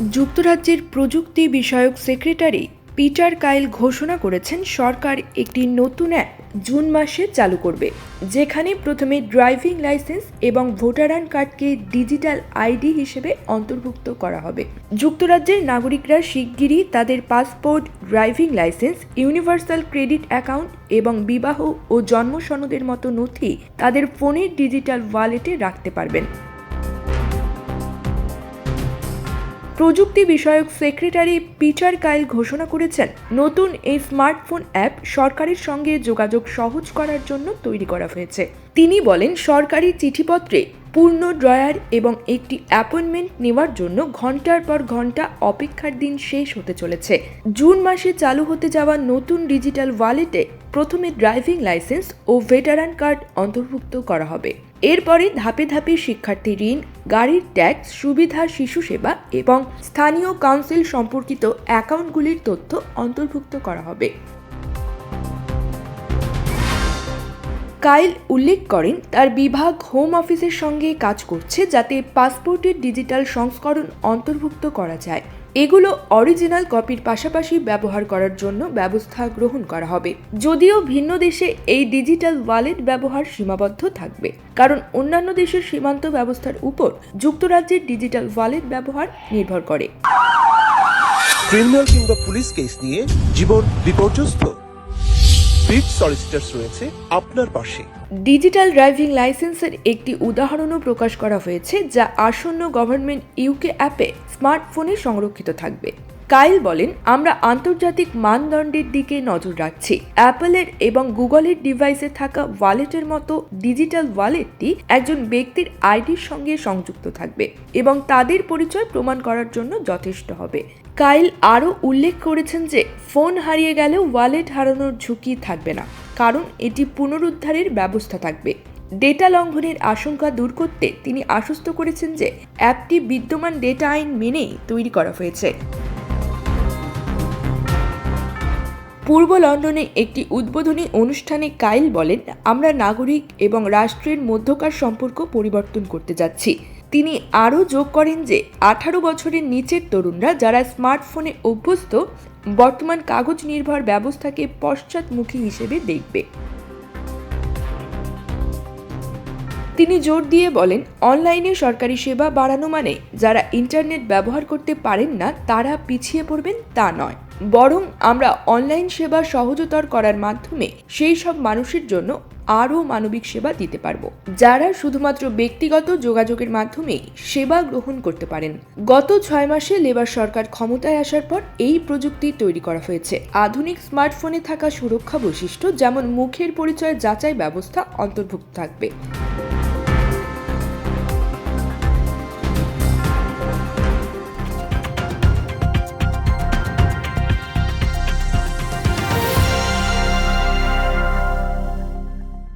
যুক্তরাজ্যের প্রযুক্তি বিষয়ক সেক্রেটারি পিটার কাইল ঘোষণা করেছেন, সরকার একটি নতুন অ্যাপ জুন মাসে চালু করবে, যেখানে প্রথমে ড্রাইভিং লাইসেন্স এবং ভোটারান কার্ডকে ডিজিটাল আইডি হিসেবে অন্তর্ভুক্ত করা হবে। যুক্তরাজ্যের নাগরিকরা শিগগিরই তাদের passport, driving licence, universal credit account এবং বিবাহ ও জন্ম সনদের মতো নথি তাদের ফোনের ডিজিটাল ওয়ালেটে রাখতে পারবেন। প্রযুক্তি বিষয়ক সেক্রেটারি পিটার কাইল ঘোষণা করেছেন, নতুন এই স্মার্টফোন অ্যাপ সরকারের সঙ্গে যোগাযোগ সহজ করার জন্য তৈরি করা হয়েছে। তিনি বলেন, সরকারি চিঠিপত্রে পূর্ণ ড্রয়ার এবং একটি অ্যাপয়েন্টমেন্ট নেওয়ার জন্য ঘণ্টার পর ঘণ্টা অপেক্ষার দিন শেষ হতে চলেছে। জুন মাসে চালু হতে যাওয়া নতুন ডিজিটাল ওয়ালেটে প্রথমে ড্রাইভিং লাইসেন্স ও ভেটারান কার্ড অন্তর্ভুক্ত করা হবে। এরপরে ধাপে ধাপে শিক্ষার্থী ঋণ, গাড়ির ট্যাক্স, সুবিধা, শিশু সেবা এবং স্থানীয় কাউন্সিল সম্পর্কিত অ্যাকাউন্টগুলির তথ্য অন্তর্ভুক্ত করা হবে। কাইল উল্লেখ করেন, তার বিভাগ হোম অফিসের সঙ্গে কাজ করছে যাতে পাসপোর্টের ডিজিটাল সংস্করণ অন্তর্ভুক্ত করা যায়। এগুলো অরিজিনাল কপির পাশাপাশি ব্যবহার করার জন্য ব্যবস্থা গ্রহণ করা হবে। যদিও ভিন্ন দেশে এই ডিজিটাল ওয়ালেট ব্যবহার সীমাবদ্ধ থাকবে কারণ অন্যান্য দেশের সীমান্ত ব্যবস্থার উপর যুক্তরাজ্যের ডিজিটাল ওয়ালেট ব্যবহার নির্ভর করে। ক্রিমিনাল কিংবা পুলিশ কেস নিয়ে জীবন বিপর্যস্ত। সলিসিটার্স রয়েছে আপনার পাশে। ডিজিটাল ড্রাইভিং লাইসেন্সের একটি উদাহরণও প্রকাশ করা হয়েছে যা আসন্ন গভর্নমেন্ট ইউকে অ্যাপে স্মার্টফোনে সংরক্ষিত থাকবে। কাইল বলেন, আমরা আন্তর্জাতিক মানদণ্ডের দিকে নজর রাখছি। অ্যাপলের এবং গুগলের ডিভাইসে থাকা ওয়ালেটের মতো ডিজিটাল ওয়ালেটটি একজন ব্যক্তির আইডির সঙ্গে সংযুক্ত থাকবে এবং তাদের পরিচয় প্রমাণ করার জন্য যথেষ্ট হবে। কাইল আরও উল্লেখ করেছেন যে, ফোন হারিয়ে গেলেও ওয়ালেট হারানোর ঝুঁকি থাকবে না, কারণ এটি পুনরুদ্ধারের ব্যবস্থা থাকবে। ডেটা লঙ্ঘনের আশঙ্কা দূর করতে তিনি আশ্বস্ত করেছেন যে অ্যাপটি বিদ্যমান ডেটা আইন মেনেই তৈরি করা হয়েছে। পূর্ব লন্ডনে একটি উদ্বোধনী অনুষ্ঠানে কাইল বলেন, আমরা নাগরিক এবং রাষ্ট্রের মধ্যকার সম্পর্ক পরিবর্তন করতে যাচ্ছি। তিনি আরও যোগ করেন যে, আঠারো বছরের নিচের তরুণরা যারা স্মার্টফোনে অভ্যস্ত, বর্তমান কাগজ নির্ভর ব্যবস্থাকে পশ্চাৎমুখী হিসেবে দেখবে। তিনি জোর দিয়ে বলেন, অনলাইনে সরকারি সেবা বাড়ানো মানে যারা ইন্টারনেট ব্যবহার করতে পারেন না, তারা পিছিয়ে পড়বেন তা নয়। বরং আমরা অনলাইন সেবা সহজতর করার মাধ্যমে সেই সব মানুষের জন্য আরও মানবিক সেবা দিতে পারব। যারা শুধুমাত্র ব্যক্তিগত যোগাযোগের মাধ্যমে সেবা গ্রহণ করতে পারেন। গত ছয় মাসে লেবার সরকার ক্ষমতায় আসার পর এই প্রযুক্তি তৈরি করা হয়েছে। আধুনিক স্মার্টফোনে থাকা সুরক্ষা বৈশিষ্ট্য যেমন মুখের পরিচয় যাচাই ব্যবস্থা অন্তর্ভুক্ত থাকবে।